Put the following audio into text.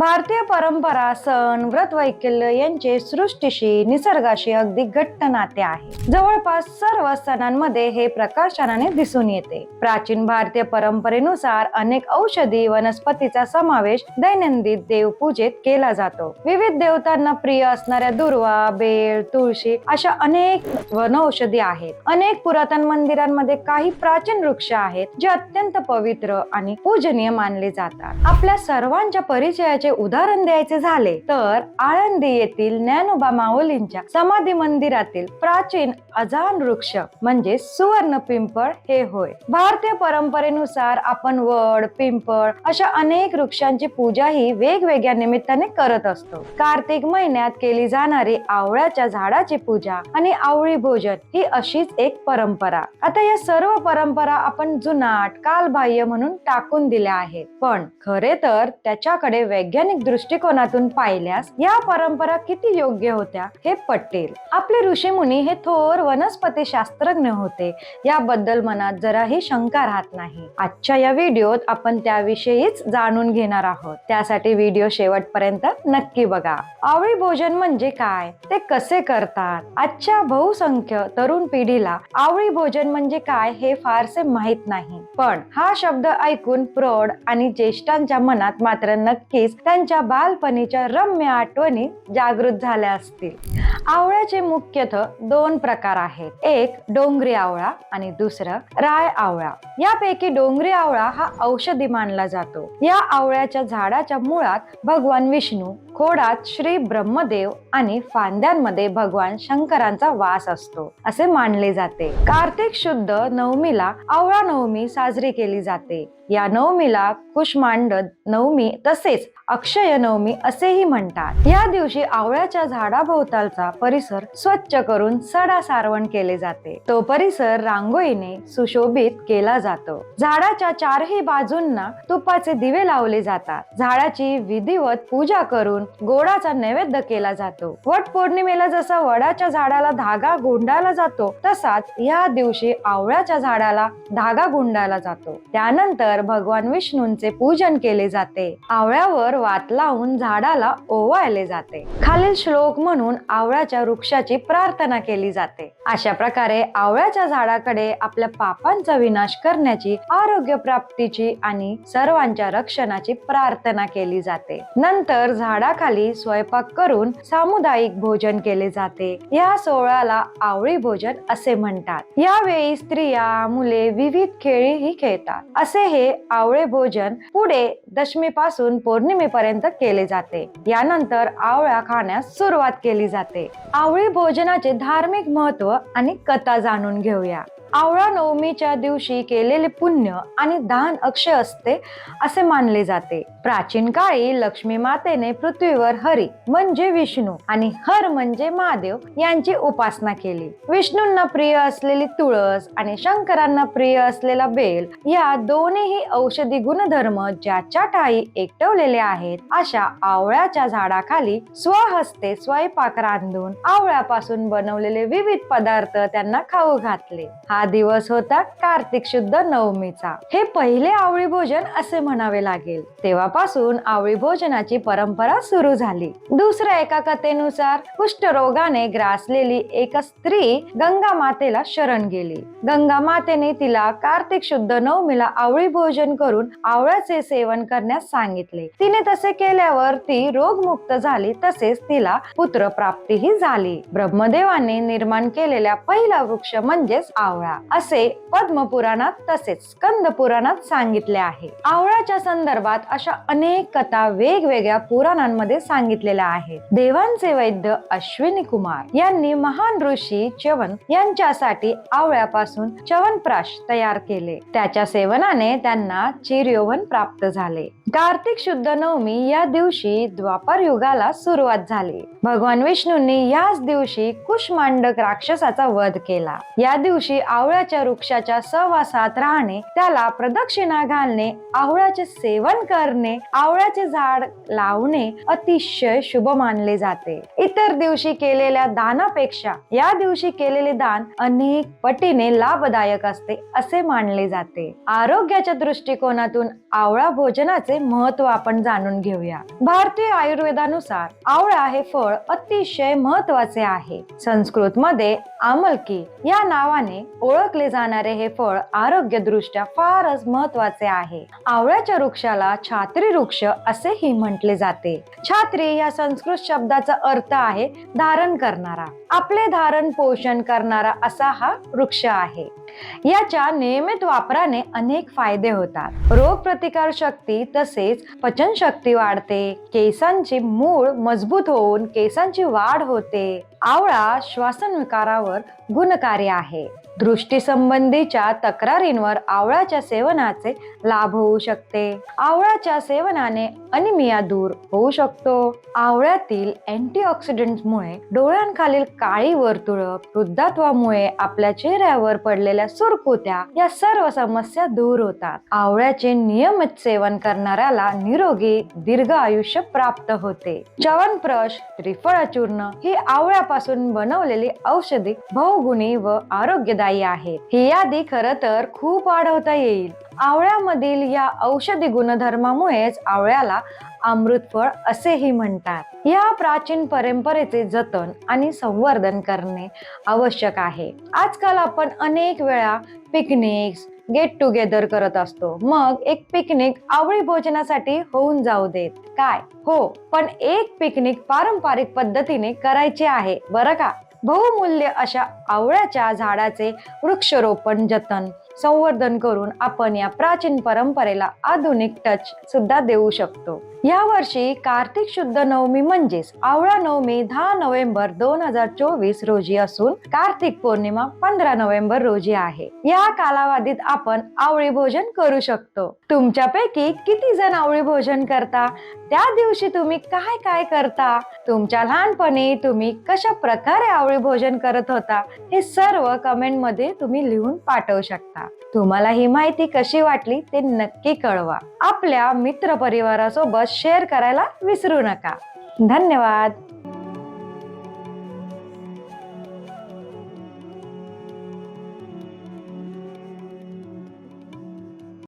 भारतीय परंपरा सण व्रत वैकल्य यांचे सृष्टीशी निसर्गाशी अगदी घट्ट नाते आहे. जवळपास सर्व सणांमध्ये हे प्रकाशनाने दिसून येते. प्राचीन भारतीय परंपरेनुसार अनेक औषधी वनस्पतीचा समावेश दैनंदिन देवपूजेत केला जातो. विविध देवतांना प्रिय असणाऱ्या दुर्वा बेल तुळशी अशा अनेक वनौषधी आहेत. अनेक पुरातन मंदिरांमध्ये काही प्राचीन वृक्ष आहेत जे अत्यंत पवित्र आणि पूजनीय मानले जातात. आपल्या सर्वांच्या परिचयाचे उदाहरण द्यायचे झाले तर आळंदी येथील ज्ञानोबा माऊलींच्या समाधी मंदिरातील प्राचीन अजान वृक्ष म्हणजे सुवर्ण पिंपळ हे होय. भारतीय परंपरेनुसार आपण वड पिंपळ अशा अनेक वृक्षांची पूजा ही वेगवेगळ्या निमित्ताने करत असतो. कार्तिक महिन्यात केली जाणारी आवळ्याच्या झाडाची पूजा आणि आवळी भोजन ही अशीच एक परंपरा. आता या सर्व परंपरा आपण जुनाट कालबाह्य म्हणून टाकून दिल्या आहेत. पण खरे तर त्याच्याकडे वैज्ञानिक दृष्टिकोनातून पाहिल्यास या परंपरा किती योग्य होत्या हे पटेल. आपले ऋषीमुनी हे थोर वनस्पती शास्त्रज्ञ होते. याबद्दल मनात जराही शंका राहत नाही. आजच्या या व्हिडिओत आपण त्याविषयीच जाणून घेणार आहोत. त्यासाठी व्हिडिओ शेवटपर्यंत नक्की बघा. आवळी भोजन म्हणजे काय? ते कसे करतात? आजच्या बहुसंख्य तरुण पिढीला आवळी भोजन म्हणजे काय हे फारसे माहीत नाही. पण हा शब्द ऐकून प्रौढ आणि ज्येष्ठांच्या मनात मात्र नक्कीच त्यांच्या बालपणीच्या रम्य आठवणी जागृत झाल्या असतील. आवळ्याचे मुख्यतः दोन प्रकार आहेत. एक डोंगरी आवळा आणि दुसरं राय आवळा. यापैकी डोंगरी आवळा हा औषधी मानला जातो. या आवळ्याच्या झाडाच्या मुळात भगवान विष्णू खोडात श्री ब्रह्मदेव आणि फांद्यांमध्ये भगवान शंकरांचा वास असतो असे मानले जाते. कार्तिक शुद्ध नवमीला आवळा नवमी साजरी केली जाते. या नवमीला कुष्मांड नवमी तसेच अक्षय नवमी असेही म्हणतात. या दिवशी आवळ्याच्या झाडाभोवतालचा परिसर स्वच्छ करून सडा सारवण केले जाते. तो परिसर रांगोळीने सुशोभित केला जातो. झाडाच्या चारही बाजूंना तुपाचे दिवे लावले जातात. झाडाची विधिवत पूजा करून गोडाचा नैवेद्य केला जातो. वट पौर्णिमेला जसा वडाच्या झाडाला धागा गुंडाला जातो तसाच या दिवशी आवळ्याच्या झाडाला धागा गुंडाळला जातो. त्यानंतर भगवान विष्णूंचे पूजन केले जाते. आवळ्यावर वात लावून झाडाला ओवाळले जाते. खालील श्लोक म्हणून आवळ्याच्या वृक्षाची प्रार्थना केली जाते. अशा प्रकारे आवळ्याच्या झाडाकडे आपल्या पापांचा विनाश करण्याची आरोग्य प्राप्तीची आणि सर्वांच्या रक्षणाची प्रार्थना केली जाते. नंतर झाडाखाली स्वयंपाक करून सामुदायिक भोजन केले जाते. या सोहळ्याला आवळी भोजन असे म्हणतात. यावेळी स्त्रिया मुले विविध खेळीही खेळतात. असे हे आवळे भोजन पुढे दशमीपासून पौर्णिमेपर्यंत केले जाते. यानंतर आवळा खाण्यास सुरुवात केली जाते. आवळी भोजनाचे धार्मिक महत्त्व आणि कथा जाणून घेऊया. आवळा नवमीच्या दिवशी केलेले पुण्य आणि दान अक्षय असते असे मानले जाते. प्राचीन काळी लक्ष्मी मातेने पृथ्वीवर हरी म्हणजे विष्णू आणि हर म्हणजे महादेव यांची उपासना केली. विष्णूंना प्रिय असलेली तुळस आणि शंकरांना प्रिय असलेला बेल या दोन्ही औषधी गुणधर्म ज्याच्या ठाई एकटवलेले आहेत अशा आवळ्याच्या झाडाखाली स्वहस्ते स्वयंपाक रांधून आवळ्यापासून बनवलेले विविध पदार्थ त्यांना खाऊ घातले. हा दिवस होता कार्तिक शुद्ध नवमीचा. हे पहिले आवळी भोजन असे म्हणावे लागेल. तेव्हापासून आवळी भोजनाची परंपरा सुरू झाली. दुसऱ्या एका कथेनुसार कुष्ठरोगाने ग्रासलेली एक स्त्री गंगा मातेला शरण गेली. गंगा मातेने तिला कार्तिक शुद्ध नवमीला आवळी भोजन करून आवळ्याचे सेवन करण्यास सांगितले. तिने तसे केल्यावर ती रोगमुक्त झाली तसेच तिला पुत्र प्राप्तीही झाली. ब्रह्मदेवाने निर्माण केलेल्या पहिला वृक्ष म्हणजेच आवळा. असे पद्मपुराणात तसेच स्कंद पुराणात सांगितले आहे. आवळाच्या संदर्भात अशा अनेक कथा वेगवेगळ्या पुराणांमध्ये सांगितलेल्या आहेत देवांचे वैद्य अश्विनी कुमार यांनी महान ऋषी चवन यांच्यासाठी आवळ्यापासून चवनप्राश तयार केले. त्याच्या सेवनाने त्यांना चिरयौवन प्राप्त झाले. कार्तिक शुद्ध नवमी या दिवशी द्वापर युगाला सुरुवात झाली. भगवान विष्णूंनी याच दिवशी कुशमांडक राक्षसाचा वध केला. या दिवशी आवळ्याच्या वृक्षाच्या सहवासात राहणे त्याला प्रदक्षिणा घालणे आवळ्याचे सेवन करणे आवळ्याचे झाड लावणे अतिशय शुभ मानले जाते. इतर दिवशी केलेल्या दानापेक्षा या दिवशी केलेले दान अनेक पटीने लाभदायक असते असे मानले जाते. आरोग्याच्या दृष्टिकोनातून आवळा भोजनाचे महत्त्व आपण जाणून घेऊया. भारतीय आयुर्वेदानुसार आवळा हे फळ अतिशय महत्त्वाचे आहे. संस्कृत मध्ये आमलकी या नावाने ओळखले जाणारे हे फळ आरोग्यदृष्ट्या फारच महत्त्वाचे आहे. आवळ्याच्या वृक्षाला छात्री वृक्ष असेही म्हटले जाते. छात्री या संस्कृत शब्दाचा अर्थ आहे धारण करणारा. आपले धारण पोषण करणारा असा हा वृक्ष आहे. याच्या नियमित वापराने अनेक फायदे होतात. रोग प्रतिकार शक्ती तसेच पचन शक्ती वाढते. केसांची मूळ मजबूत होऊन केसांची वाढ होते. आवळा श्वासन विकारावर गुणकारी आहे. दृष्टी संबंधीच्या तक्रारींवर आवळाच्या सेवनाचे लाभ होऊ शकते. आवळाच्या सेवनाने अनिमिया दूर होऊ शकतो. आवळ्यातील अँटीऑक्सिडंटमुळे डोळ्यांखालील काळी वर्तुळ वृद्धात्वामुळे आपल्या चेहऱ्यावर पडलेल्या सुरकुत्या या सर्व समस्या दूर होतात. आवळ्याचे नियमित सेवन करणाऱ्याला निरोगी दीर्घ आयुष्य प्राप्त होते. च्यवनप्रश त्रिफळ चूर्ण ही आवळ्यापासून बनवलेली औषधी बहुगुणी व आरोग्यदायी आहेत. ही यादी खर तर खूप वाढवता येईल. आवळ्यामधील या औषधी गुणधर्मामुळेच आवळ्याला अमृतफळ असेही म्हणतात. या प्राचीन परंपरेचे जतन आणि संवर्धन करणे आवश्यक आहे. आजकाल आपण अनेक वेळा पिकनिक्स गेट टुगेदर करत असतो. मग एक पिकनिक आवळी भोजनासाठी होऊन जाऊ देत. काय? हो पण एक पिकनिक पारंपरिक पद्धतीने करायचे आहे बरं का? बहुमूल्य अशा आवळ्याच्या झाडाचे वृक्षरोपण जतन संवर्धन करून आपण या प्राचीन परंपरेला आधुनिक टच सुद्धा देऊ शकतो. या वर्षी कार्तिक शुद्ध नवमी म्हणजेच आवळा नवमी दहा नोव्हेंबर दोन हजार चोवीस रोजी असून कार्तिक पौर्णिमा पंधरा नोव्हेंबर रोजी आहे. या कालावधीत आपण आवळी भोजन करू शकतो. तुमच्यापैकी किती जण आवळी भोजन करता? त्या दिवशी तुम्ही काय काय करता? तुमच्या लहानपणी तुम्ही कशा प्रकारे आवळी भोजन करत होता? हे सर्व कमेंटमध्ये तुम्ही लिहून पाठवू शकता. तुम्हाला ही माहिती कशी वाटली ते नक्की कळवा. आपल्या मित्र परिवारासोबत शेअर करायला विसरू नका. धन्यवाद.